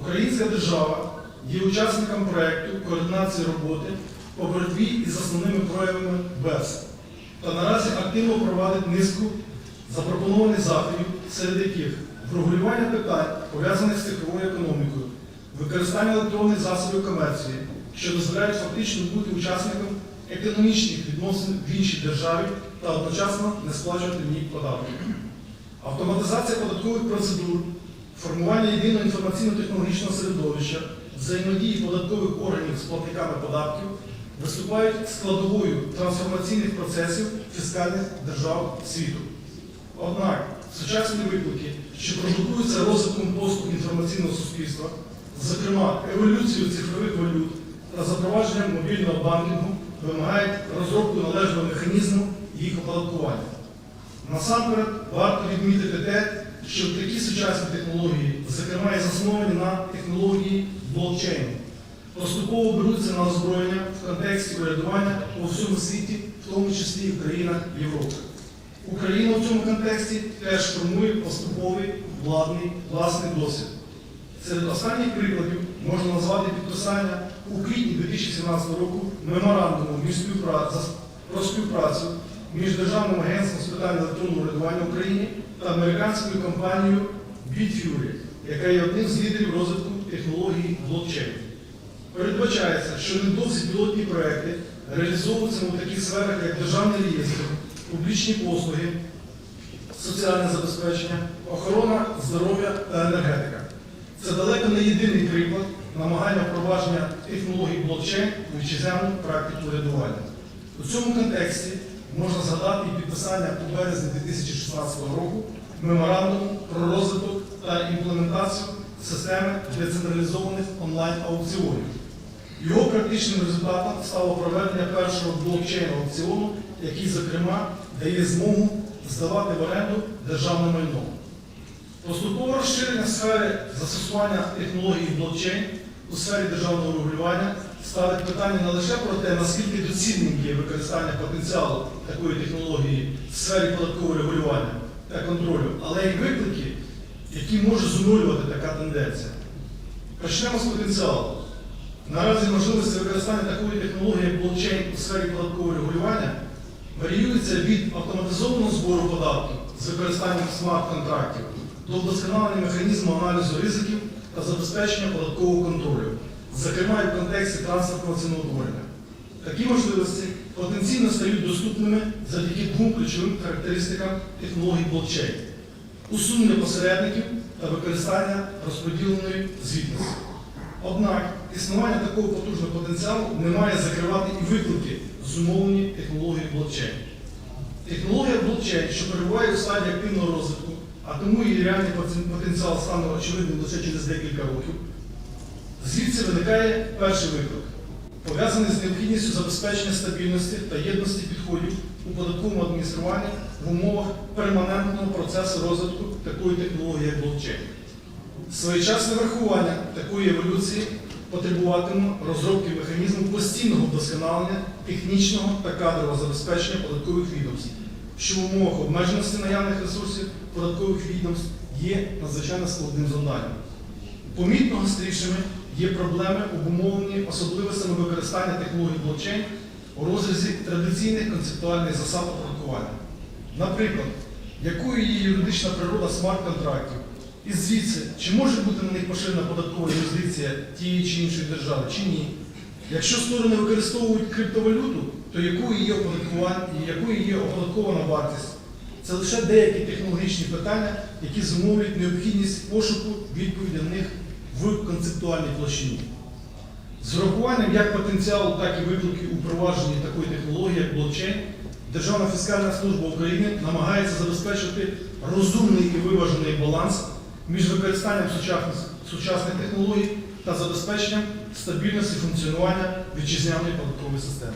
Українська держава є учасником проєкту координації роботи по боротьбі із основними проявами БЕПС та наразі активно провадить низку запропонованих заходів, серед яких врегулювання питань, пов'язаних з цифровою економікою, використання електронних засобів комерції, що дозволяють фактично бути учасником економічних відносин в іншій державі та одночасно не сплачувати в податки. Автоматизація податкових процедур, формування єдиного інформаційно-технологічного середовища, взаємодії податкових органів з платниками податків виступають складовою трансформаційних процесів фіскальних держав світу. Однак сучасні виклики, що продукуються розвитком послуг інформаційного суспільства, зокрема еволюцією цифрових валют та запровадженням мобільного банкінгу, вимагають розробку належного механізму їх оподаткування. Насамперед варто відмітити те, що такі сучасні технології, зокрема і засновані на технології блокчейну, поступово беруться на озброєння в контексті урядування у всьому світі, в тому числі і в країнах Європи. Україна в цьому контексті теж формує поступовий владний власний досвід. Серед останніх прикладів можна назвати підписання у квітні 2017 року меморандуму про співпрацю між Державним агентством з питань електронного урядування в Україні та американською компанією BitFury, яка є одним з лідерів розвитку технології блокчейн. Передбачається, що невдовзі пілотні проекти реалізовуються у таких сферах, як державний реєстр, публічні послуги, соціальне забезпечення, охорона здоров'я та енергетика. Це далеко не єдиний приклад намагання впровадження технологій блокчейн у вітчизняну практику урядування. У цьому контексті можна згадати і підписання у березні 2016 року меморандуму про розвиток та імплементацію системи децентралізованих онлайн-аукціонів. Його практичним результатом стало проведення першого блокчейн-аукціону, який, зокрема, дає змогу здавати в оренду державне майно. Поступове розширення сфери застосування технологій блокчейн у сфері державного регулювання ставить питання не лише про те, наскільки доцільним є використання потенціалу такої технології в сфері податкового регулювання та контролю, але й виклики, які може зумовлювати така тенденція. Почнемо з потенціалу. Наразі можливості використання такої технології, блокчейн у сфері податкового регулювання, варіюються від автоматизованого збору податків з використанням смарт-контрактів до вдосконалення механізму аналізу ризиків та забезпечення податкового контролю, зокрема і в контексті трансфертного ціноутворення. Такі можливості потенційно стають доступними завдяки двом ключовим характеристикам технологій блокчейн усунення посередників та використання розподіленої звітності. Однак існування такого потужного потенціалу не має закривати і виклики, зумовлені технологією блокчейн. Технологія блокчейн, що перебуває у стадії активного розвитку, а тому її реальний потенціал стане очевидним лише через декілька років, звідси виникає перший виклик, пов'язаний з необхідністю забезпечення стабільності та єдності підходів у податковому адмініструванні в умовах перманентного процесу розвитку такої технології, як блокчейн. Своєчасне врахування такої еволюції потребуватиме розробки механізму постійного вдосконалення технічного та кадрового забезпечення податкових відомств, що в умовах обмеженості наявних ресурсів податкових відомств є надзвичайно складним завданням. Помітно гострішими є проблеми, обумовлені особливостями використання технологій блокчейн у розрізі традиційних концептуальних засад оподаткування. Наприклад, якою є юридична природа смарт-контрактів, і звідси, чи може бути на них поширена податкова юрисдикція тієї чи іншої держави, чи ні. Якщо сторони використовують криптовалюту, то якою є якою є оподаткована вартість? Це лише деякі технологічні питання, які зумовлюють необхідність пошуку відповіді на них в концептуальній площині. З урахуванням як потенціалу, так і викликів у провадженні такої технології, як блокчейн, Державна фіскальна служба України намагається забезпечити розумний і виважений баланс між використанням сучасних технологій та забезпеченням стабільності функціонування вітчизняної податкової системи.